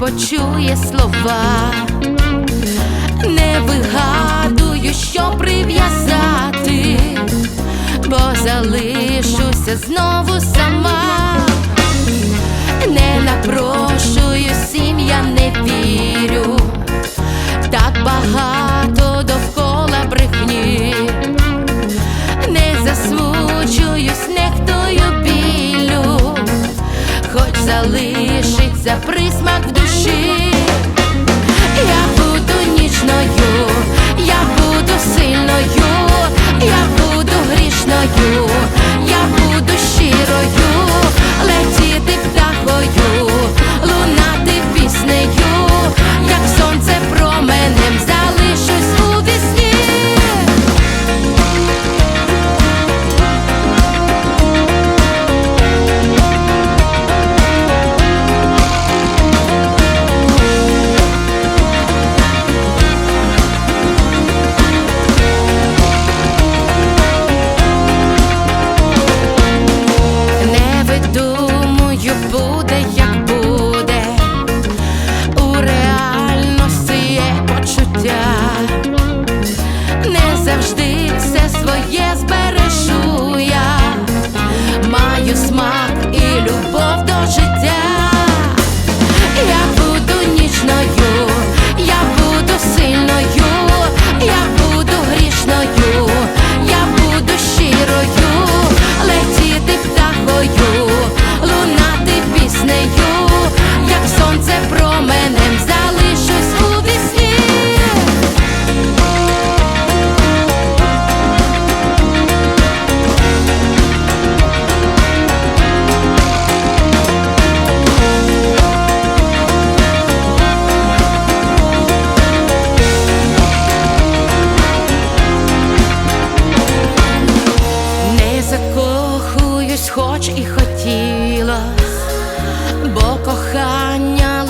чує слова, не вигадую, що прив'язати, бо залишуся знову сама, не напрошую сім'я, не вірю, так багато довкола брехні, не засмучуюсь, нехтою білю, хоч залишиться присмак в душі.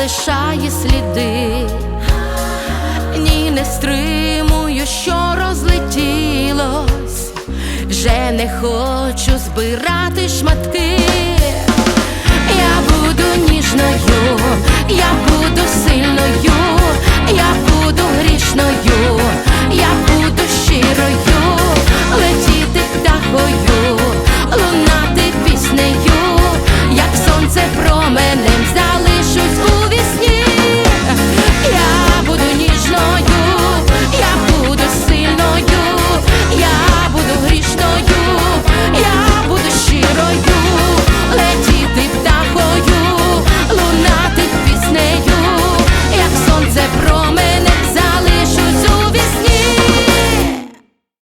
залишає сліди, ні, не стримую, що розлетілось, вже не хочу збирати шматки, я буду ніжною, я буду сильною, я буду грішною, я буду щирою.